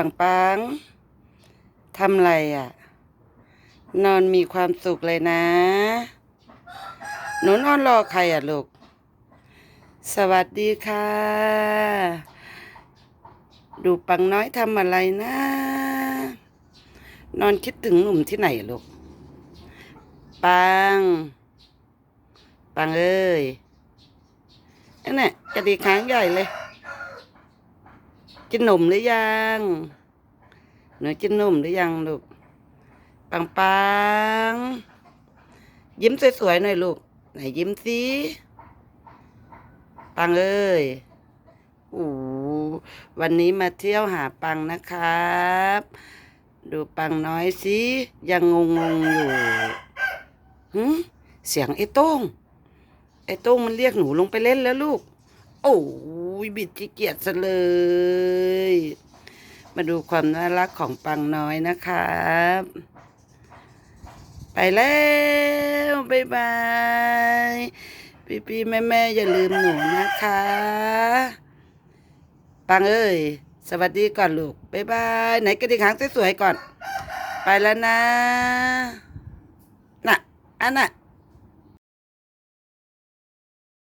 ปังปังทำไรอะ นอนมีความสุขเลยนะหนูนอนรอใครอะลูก สวัสดีค่ะ ดูปังน้อยทำอะไรนะ นอนคิดถึงหนุ่มที่ไหนลูก ปัง ปังเอ้ยนั่นน่ะกระดีค้างใหญ่เลย กินหนมหรือยังหนูกินหนมหรือยังลูกปังปังยิ้มสวยๆหน่อยลูก ไหนยิ้มสิปังเอ้ยโอ้วันนี้มาเที่ยวหาปังนะครับ ดูปังน้อยสิยังงงงๆอยู่หึเสียงไอ้โต้งไอ้โต้งมันเรียกหนูลงไปเล่นแล้วลูก โอ้ ยบิดขี้เกียจซะเลย มาดูความน่ารักของปังน้อยนะครับ ไปแล้วบ๊ายบายพี่พี่แม่แม่อย่าลืมหนูนะคะ ปังเอ้ย สวัสดีก่อนลูกบ๊ายบายไหนกระดิกหางสวยๆก่อน ไปแล้วนะ น่ะอันน่ะ